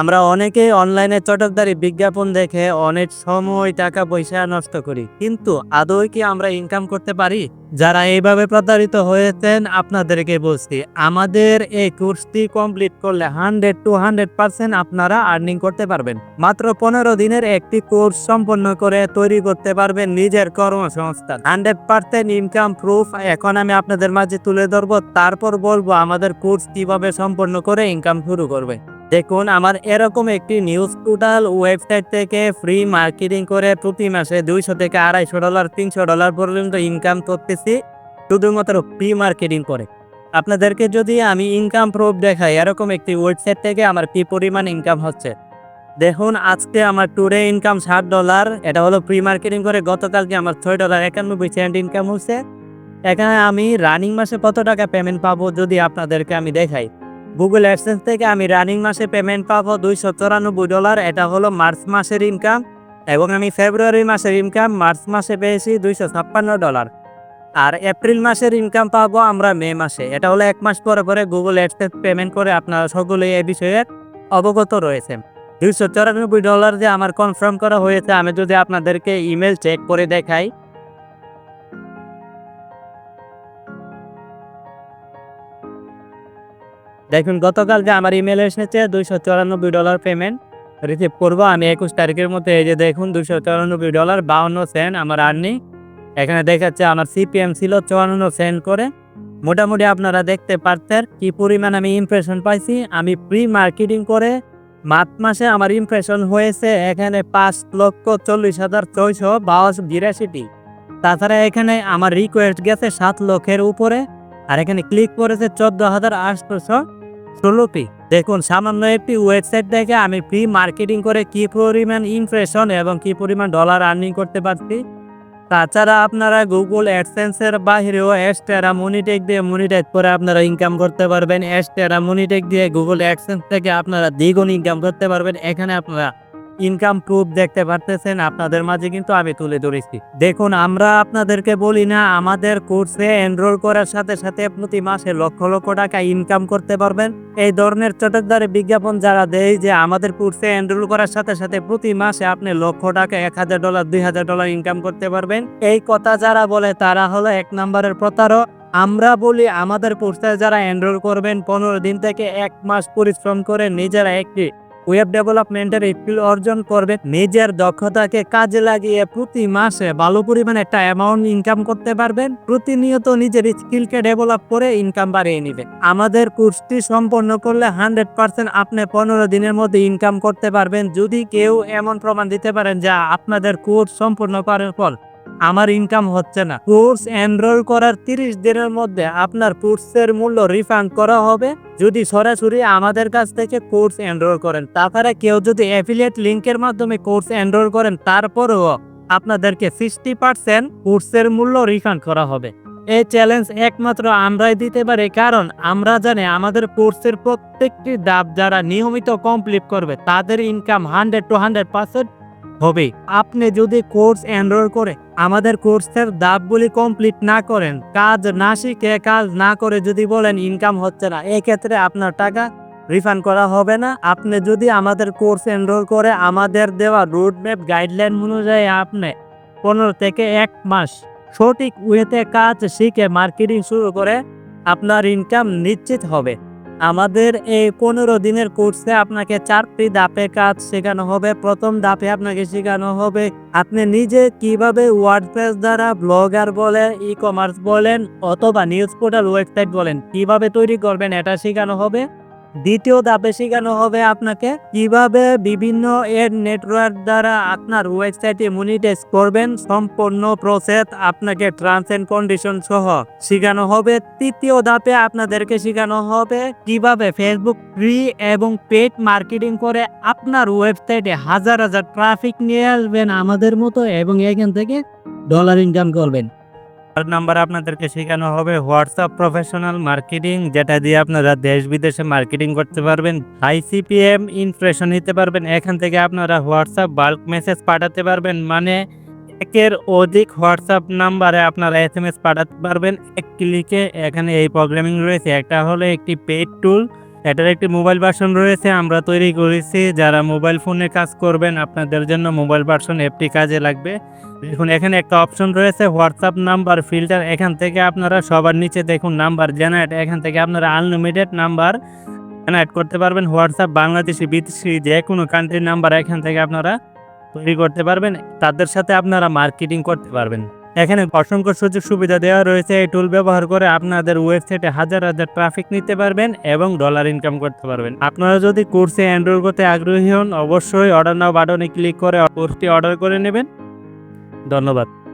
আমরা অনেকেই অনলাইনে চটকদারি বিজ্ঞাপন দেখে অনেক সময় টাকা পয়সা নষ্ট করি। কিন্তু আদৌ কি আমরা ইনকাম করতে পারি? যারা এইভাবে প্রতারিত হয়েছেন, আপনাদেরকে বলছি, আমাদের এই কোর্সটি কমপ্লিট করলে হান্ড্রেড টু হান্ড্রেড পার্সেন্ট আপনারা আর্নিং করতে পারবেন। মাত্র পনেরো দিনের একটি কোর্স সম্পন্ন করে তৈরি করতে পারবেন নিজের কর্মসংস্থান। হান্ড্রেড পার্সেন্ট ইনকাম প্রুফ এখন আমি আপনাদের মাঝে তুলে ধরবো, তারপর বলব আমাদের কোর্স কীভাবে সম্পন্ন করে ইনকাম শুরু করবে। দেখুন, আমার এরকম একটি নিউজ পোর্টাল ওয়েবসাইট থেকে ফ্রি মার্কেটিং করে প্রতি মাসে দুইশো থেকে আড়াইশো ডলার তিনশো ডলার পর্যন্ত ইনকাম করতেছি, শুধুমাত্র ফ্রি মার্কেটিং করে। আপনাদেরকে যদি আমি ইনকাম প্রুফ দেখাই, এরকম একটি ওয়েবসাইট থেকে আমার কি পরিমাণ ইনকাম হচ্ছে? দেখুন, আজকে আমার টুডে ইনকাম ষাট ডলার এটা হলো প্রি মার্কেটিং করে গতকালকে আমার ছয় ডলার একানব্বই সেন্ট ইনকাম হচ্ছে। এখানে আমি রানিং মাসে কত টাকা পেমেন্ট পাবো যদি আপনাদেরকে আমি দেখাই? গুগল অ্যাডসেন্স থেকে আমি রানিং মাসে পেমেন্ট পাবো দুইশো চৌরানব্বই ডলার এটা হলো মার্চ মাসের ইনকাম এবং আমি ফেব্রুয়ারি মাসের ইনকাম মার্চ মাসে পেয়েছি দুইশো ছাপ্পান্ন ডলার আর এপ্রিল মাসের ইনকাম পাবো আমরা মে মাসে। এটা হলো এক মাস পরে পরে গুগল অ্যাডসেন্স পেমেন্ট করে আপনারা সকলেই এ বিষয়ে অবগত রয়েছেন। দুইশো চৌরানব্বই ডলার যে আমার কনফার্ম করা হয়েছে, আমি যদি আপনাদেরকে ইমেল চেক করে দেখাই দেখুন, গতকাল যে আমার ইমেল এসেছে, দুইশো চুরানব্বই ডলার পেমেন্ট রিসিভ করব। আমি একুশ তারিখের মধ্যে এই যে দেখুন, দুইশো চুরানব্বই ডলার বাউন্ন সেন্ট আমার আর্নি এখানে দেখাচ্ছে আমার সিপিএম ছিল চুয়ান্ন সেন্ট করে। মোটামুটি আপনারা দেখতে পারতেন কি পরিমাণ আমি ইমপ্রেশন পাইছি। আমি প্রি মার্কেটিং করে মার্চ মাসে আমার ইমপ্রেশন হয়েছে এখানে পাঁচ লক্ষ চল্লিশ হাজার ছয়শো বাউশ বিরাশিটি। তাছাড়া এখানে আমার রিকোয়েস্ট গেছে সাত লক্ষের উপরে। আর এখানে ক্লিক করেছে চোদ্দ হাজার আটশোশো। ষোলোটি দেখুন, সামান্য একটি ওয়েবসাইট দেখে আমি ফ্রি মার্কেটিং করে কি পরিমাণ ইমপ্রেশন এবং কি পরিমাণ ডলার আর্নিং করতে পারছি। তাছাড়া আপনারা গুগল অ্যাডসেন্সের বাহিরেও এক্সট্রা মনিটেক দিয়ে মনিটাইজ করে আপনারা ইনকাম করতে পারবেন। এক্সট্রা মনিটেক দিয়ে গুগল অ্যাডসেন্স থেকে আপনারা দ্বিগুণ ইনকাম করতে পারবেন। এখানে আপনারা ইনকাম প্রুফ দেখতে পারতেছেন, আপনাদের মাঝে কিন্তু আমি তুলে ধরেছি। দেখুন, আমরা আপনাদেরকে বলি না, আমাদের কোর্সে এনরোল করার সাথে সাথে প্রতি মাসে লক্ষ লক্ষ টাকা ইনকাম করতে পারবেন। এই ধরনের চটকদারে বিজ্ঞাপন যারা দেয় যে আমাদের কোর্সে এনরোল করার সাথে সাথে প্রতি মাসে আপনি লক্ষ টাকা, এক হাজার ডলার দুই হাজার ডলার ইনকাম করতে পারবেন। এই কথা যারা বলে, তারা হলো এক নম্বরের প্রতারক। আমরা বলি, আমাদের কোর্সে যারা এনরোল করবেন, পনেরো দিন থেকে এক মাস পরিশ্রম করে নিজেরা একটি ওয়েব ডেভেলপমেন্টের স্কিল অর্জন করবে, নিজের দক্ষতাকে কাজে লাগিয়ে প্রতি মাসে ভালো পরিমাণে একটা অ্যামাউন্ট ইনকাম করতে পারবেন প্রতিনিয়ত নিজের স্কিলকে ডেভেলপ করে ইনকাম বাড়িয়ে নেবে। আমাদের কোর্সটি সম্পন্ন করলে হান্ড্রেড পার্সেন্ট আপনি পনেরো দিনের মধ্যে ইনকাম করতে পারবেন। যদি কেউ এমন প্রমাণ দিতে পারেন যা আপনাদের কোর্স সম্পূর্ণ করার পর আমার ইনকাম হচ্ছে না। কোর্স এনরোল করার তিরিশ দিনের মধ্যে আপনার কোর্সের মূল্য রিফান্ড করা হবে। যদি সরাসরি আমাদের কাছ থেকে কোর্স এনরোল করেন, তাছাড়া কেউ যদি অ্যাফিলিয়েট লিঙ্কের মাধ্যমে কোর্স এনরোল করেন, তারপরেও আপনাদেরকে সিক্সটি পার্সেন্ট কোর্সের মূল্য রিফান্ড করা হবে। এই চ্যালেঞ্জ একমাত্র আমরাই দিতে পারি, কারণ আমরা জানি আমাদের কোর্সের প্রত্যেকটি ধাপ যারা নিয়মিত কমপ্লিট করবে, তাদের income hundred to hundred percent হবে। আপনি যদি কোর্স এনরোল করে আমাদের কোর্সের দাবগুলি কমপ্লিট না করেন, কাজ না শিখে কাজ না করে যদি বলেন ইনকাম হচ্ছে না, এক্ষেত্রে আপনার টাকা রিফান্ড করা হবে না। আপনি যদি আমাদের কোর্স এনরোল করে আমাদের দেওয়া রুট ম্যাপ গাইডলাইন অনুযায়ী আপনি পনেরো থেকে এক মাস সঠিক ওয়েতে কাজ শিখে মার্কেটিং শুরু করে আপনার ইনকাম নিশ্চিত হবে। আমাদের এই পনেরো দিনের কোর্সে আপনাকে চারটি ধাপে কাজ শেখানো হবে। প্রথম ধাপে আপনাকে শেখানো হবে, আপনি নিজে কীভাবে ওয়ার্ডপ্রেস দ্বারা ব্লগার বলেন ই কমার্স বলেন, অথবা নিউজ পোর্টাল ওয়েবসাইট বলেন, কীভাবে তৈরি করবেন, এটা শেখানো হবে। দ্বিতীয় ধাপে শেখানো হবে আপনাকে কীভাবে বিভিন্ন এর নেটওয়ার্ক দ্বারা আপনার ওয়েবসাইটে মনিটাইজ করবেন, সম্পূর্ণ প্রসেস আপনাকে টার্মস এন্ড কন্ডিশন সহ শেখানো হবে। তৃতীয় ধাপে আপনাদেরকে শেখানো হবে কীভাবে ফেসবুক ফ্রি এবং পেড মার্কেটিং করে আপনার ওয়েবসাইটে হাজার হাজার ট্রাফিক নিয়ে আসবেন আমাদের মতো এবং এখান থেকে ডলার ইনকাম করবেন। থার্ড নাম্বার আপনাদেরকে শেখানো হবে হোয়াটসঅ্যাপ প্রফেশনাল মার্কেটিং যেটা দিয়ে আপনারা দেশ বিদেশে মার্কেটিং করতে পারবেন হাই সিপিএম ইমপ্রেশন নিতে পারবেন, এখান থেকে আপনারা হোয়াটসঅ্যাপ বাল্ক মেসেজ পাঠাতে পারবেন মানে একের অধিক হোয়াটসঅ্যাপ নাম্বারে আপনারা এস এম এস পাঠাতে পারবেন, এক ক্লিকে এখানে এই প্রোগ্রামিং রয়েছে, একটা হলো একটি পেড টুল এটার একটি মোবাইল ভার্সন রয়েছে, আমরা তৈরি করেছি। যারা মোবাইল ফোনে কাজ করবেন, আপনাদের জন্য মোবাইল ভার্সন অ্যাপটি কাজে লাগবে। দেখুন, এখানে একটা অপশন রয়েছে হোয়াটসঅ্যাপ নাম্বার ফিল্টার এখান থেকে আপনারা সবার নিচে দেখুন নাম্বার জেনারেট এখান থেকে আপনারা আনলিমিটেড নাম্বার জেনারেট করতে পারবেন। হোয়াটসঅ্যাপ বাংলাদেশি, বিদেশি যে কোনো কান্ট্রির নাম্বার এখান থেকে আপনারা তৈরি করতে পারবেন। তাদের সাথে আপনারা মার্কেটিং করতে পারবেন। এখানে অসংখ্য সুযোগ সুবিধা দেওয়া রয়েছে। এই টুল ব্যবহার করে আপনাদের ওয়েবসাইটে হাজার হাজার ট্রাফিক নিতে পারবেন এবং ডলার ইনকাম করতে পারবেন। আপনারা যদি কোর্সে অ্যান্ড্রয়েড করতে আগ্রহী হন, অবশ্যই অর্ডার নাও বাটনে ক্লিক করে কোর্সটি অর্ডার করে নেবেন। ধন্যবাদ।